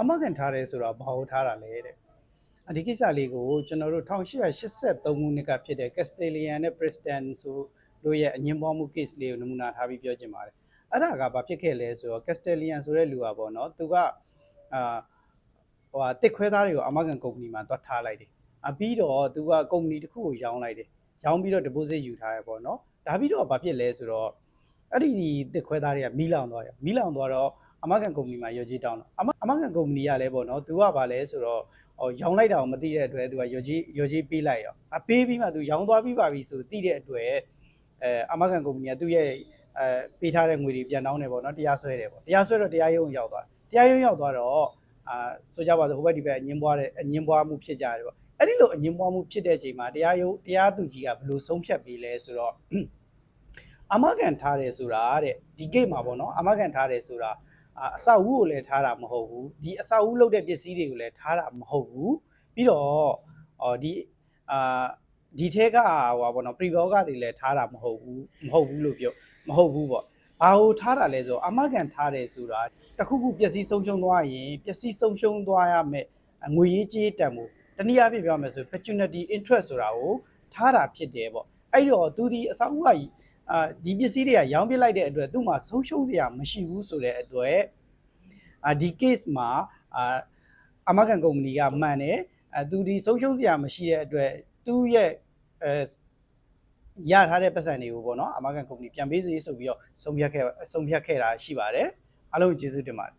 အမကန်ထားတယ်ဆိုတော့ဘာလို့ထားတာလဲတဲ့အဒီကိစ္စလေးကိုကျွန်တော်တို့1883ခုနှစ်ကဖြစ်တဲ့ Castellian နဲ့ Preston ဆိုတို့ရဲ့အငင်းပွားမှု case လေးကိုနမူနာထားပြီးပြောချင်ပါတယ်အဲ့ဒါကဘာဖြစ်ခဲ့လဲဆိုတော့ Castellian ဆိုတဲ့လူอ่ะပေါ့နော်သူကအာဟိုဟာတစ်ခွဲသားတွေကိုအမကန်ကုမ္ပဏီမှာသွားထားလိုက်တယ်အပြီးတော့သူကကုမ္ပဏီတစ်ခုကိုရောင်းလိုက်တယ်ရောင်းပြီးတော့ deposit ယူထားရပေါ့နော်ဒါပြီးတော့ဘာဖြစ်လဲဆိုတော့အဲ့ဒီတစ်ခွဲသားတွေကမီးလောင်သွားတယ်မီးလောင်သွားတော့ အမကန်ကုမ္ပဏီမှာရော်ကြီးတောင်းတော့အမအမကန်ကုမ္ပဏီကလည်းပေါ့နော်သူကဗာလဲဆိုတော့ဟောရောင်းလိုက်တာကိုမသိတဲ့အတွက်သူကရော်ကြီးရော်ကြီးပေးလိုက်ရောအပေးပြီးမှသူရောင်းသွားပြီးပါပြီဆိုသိတဲ့အတွက်အဲအမကန်ကုမ္ပဏီကသူ့ရဲ့အဲပေးထားတဲ့ငွေတွေပြန်တောင်းတယ်ပေါ့နော်တရားစွဲတယ်ပေါ့တရားစွဲတော့တရားရုံးရောက်သွားတရားရုံးရောက်သွားတော့အာဆိုကြပါစို့ဟိုဘက်ဒီဘက်အငင်းပွားတဲ့အငင်းပွားမှုဖြစ်ကြတယ်ပေါ့အဲ့ဒီလိုအငင်းပွားမှုဖြစ်တဲ့အချိန်မှာတရားရုံးတရားသူကြီးကဘယ်လိုဆုံးဖြတ်ပေးလဲဆိုတော့အမကန်ထားတယ်ဆိုတာတဲ့ဒီဂိတ်မှာပေါ့နော်အမကန်ထားတယ်ဆိုတာ အာအဆောက်အဦကိုလည်းထားတာမဟုတ်ဘူးဒီအဆောက်အဦလုပ်တဲ့ပစ္စည်းတွေကိုလည်းထားတာမဟုတ်ဘူးပြီးတော့အော်ဒီအာဒီထဲကဟိုပါဘောနော်ပရီဘောကတွေလည်းထားတာမဟုတ်ဘူးမဟုတ်ဘူးလို့ပြောမဟုတ်ဘူးပေါ့ဘာလို့ထားတာလဲဆိုတော့အမကန်ထားတယ်ဆိုတာတစ်ခုခုပျက်စီးဆုံးရှုံးသွားရင်ပျက်စီးဆုံးရှုံးသွားရမယ်ငွေရေးကြေးတန်မှုတနည်းအားဖြင့်ပြောရမယ်ဆို opportunity interest ဆိုတာကိုထားတာဖြစ်တယ်ပေါ့အဲ့တော့သူဒီအဆောက်အဦကအာဒီပစ္စည်းတွေကရောင်းပစ်လိုက်တဲ့အတွက်သူ့မှာဆုံးရှုံးစရာမရှိဘူးဆိုတဲ့အတွက်အာ ဒီ case မှာအာအမကန်ကုမ္ပဏီကမှန်တယ်အဲသူဒီဆုံးရှုံးစရာမရှိတဲ့အတွက်သူ့ရဲ့အဲရထားတဲ့ပတ်စံတွေကိုပေါ့နော်အမကန်ကုမ္ပဏီပြန်ပေးစီဆိုပြီးတော့ဆုံးဖြတ်ခဲ့ဆုံးဖြတ်ခဲ့တာရှိပါတယ်အားလုံးကျေးဇူးတင်ပါတယ်